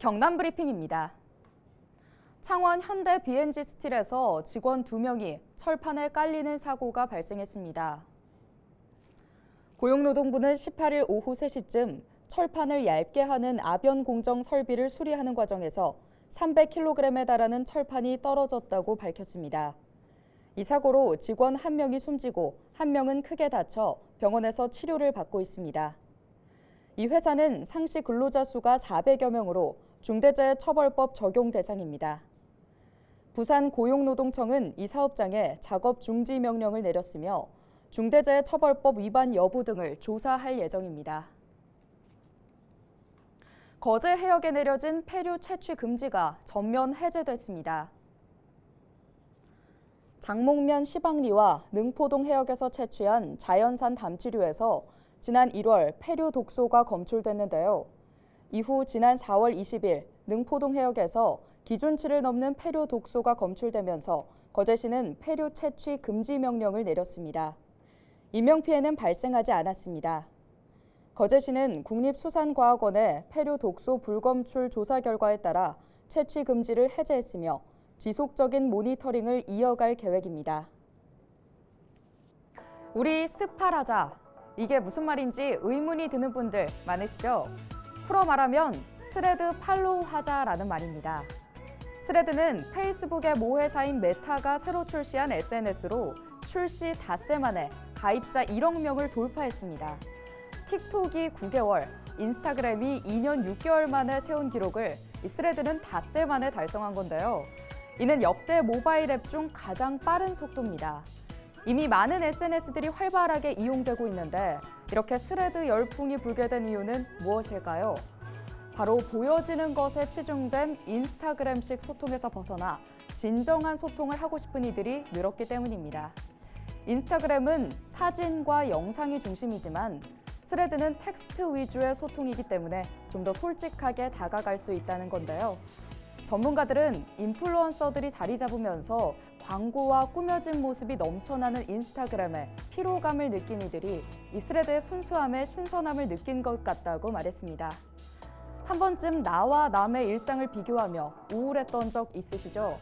경남 브리핑입니다. 창원 현대 BNG 스틸에서 직원 2명이 철판에 깔리는 사고가 발생했습니다. 고용노동부는 18일 오후 3시쯤 철판을 얇게 하는 아변 공정 설비를 수리하는 과정에서 300kg에 달하는 철판이 떨어졌다고 밝혔습니다. 이 사고로 직원 한 명이 숨지고 한 명은 크게 다쳐 병원에서 치료를 받고 있습니다. 이 회사는 상시 근로자 수가 400여 명으로 중대재해처벌법 적용 대상입니다. 부산 고용노동청은 이 사업장에 작업 중지 명령을 내렸으며 중대재해처벌법 위반 여부 등을 조사할 예정입니다. 거제 해역에 내려진 폐류 채취 금지가 전면 해제됐습니다. 장목면 시방리와 능포동 해역에서 채취한 자연산 담치류에서 지난 1월 폐류 독소가 검출됐는데요. 이후 지난 4월 20일 능포동 해역에서 기준치를 넘는 폐류 독소가 검출되면서 거제시는 폐류 채취 금지 명령을 내렸습니다. 인명 피해는 발생하지 않았습니다. 거제시는 국립수산과학원의 폐류 독소 불검출 조사 결과에 따라 채취 금지를 해제했으며 지속적인 모니터링을 이어갈 계획입니다. 우리 습팔하자. 이게 무슨 말인지 의문이 드는 분들 많으시죠? 풀어 말하면 스레드 팔로우 하자라는 말입니다. 스레드는 페이스북의 모 회사인 메타가 새로 출시한 SNS로 출시 닷새 만에 가입자 1억 명을 돌파했습니다. 틱톡이 9개월, 인스타그램이 2년 6개월 만에 세운 기록을 이 스레드는 닷새 만에 달성한 건데요. 이는 역대 모바일 앱 중 가장 빠른 속도입니다. 이미 많은 SNS들이 활발하게 이용되고 있는데 이렇게 스레드 열풍이 불게 된 이유는 무엇일까요? 바로 보여지는 것에 치중된 인스타그램식 소통에서 벗어나 진정한 소통을 하고 싶은 이들이 늘었기 때문입니다. 인스타그램은 사진과 영상이 중심이지만 스레드는 텍스트 위주의 소통이기 때문에 좀 더 솔직하게 다가갈 수 있다는 건데요. 전문가들은 인플루언서들이 자리 잡으면서 광고와 꾸며진 모습이 넘쳐나는 인스타그램에 피로감을 느낀 이들이 이 스레드의 순수함에 신선함을 느낀 것 같다고 말했습니다. 한 번쯤 나와 남의 일상을 비교하며 우울했던 적 있으시죠?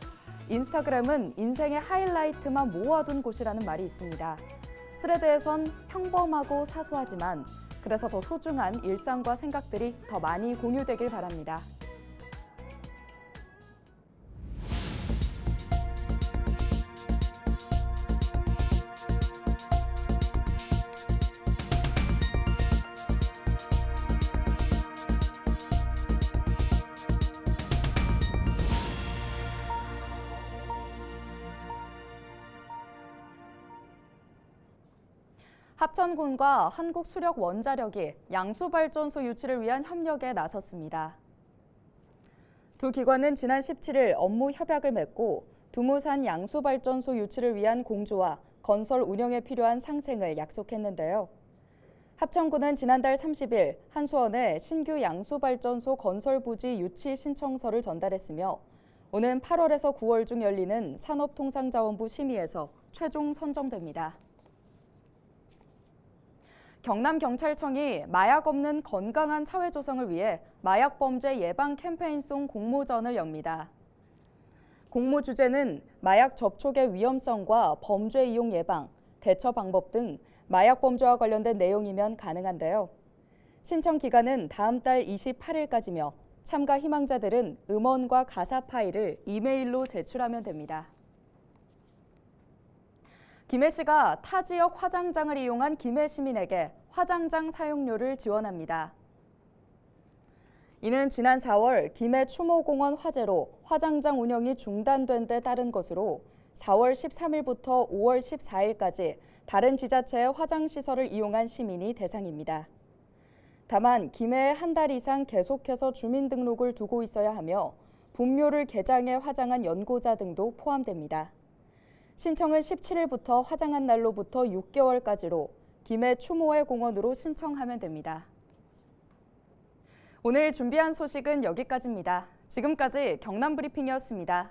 인스타그램은 인생의 하이라이트만 모아둔 곳이라는 말이 있습니다. 스레드에선 평범하고 사소하지만 그래서 더 소중한 일상과 생각들이 더 많이 공유되길 바랍니다. 합천군과 한국수력원자력이 양수발전소 유치를 위한 협력에 나섰습니다. 두 기관은 지난 17일 업무 협약을 맺고 두무산 양수발전소 유치를 위한 공조와 건설 운영에 필요한 상생을 약속했는데요. 합천군은 지난달 30일 한수원에 신규 양수발전소 건설 부지 유치 신청서를 전달했으며 오는 8월에서 9월 중 열리는 산업통상자원부 심의에서 최종 선정됩니다. 경남경찰청이 마약 없는 건강한 사회 조성을 위해 마약 범죄 예방 캠페인송 공모전을 엽니다. 공모 주제는 마약 접촉의 위험성과 범죄 이용 예방, 대처 방법 등 마약 범죄와 관련된 내용이면 가능한데요. 신청 기간은 다음 달 28일까지며 참가 희망자들은 음원과 가사 파일을 이메일로 제출하면 됩니다. 김해 씨가 타 지역 화장장을 이용한 김해 시민에게 화장장 사용료를 지원합니다. 이는 지난 4월 김해 추모공원 화재로 화장장 운영이 중단된 데 따른 것으로 4월 13일부터 5월 14일까지 다른 지자체의 화장시설을 이용한 시민이 대상입니다. 다만 김해에 한 달 이상 계속해서 주민등록을 두고 있어야 하며 분묘를 개장해 화장한 연고자 등도 포함됩니다. 신청은 17일부터 화장한 날로부터 6개월까지로 김해 추모회 공원으로 신청하면 됩니다. 오늘 준비한 소식은 여기까지입니다. 지금까지 경남 브리핑이었습니다.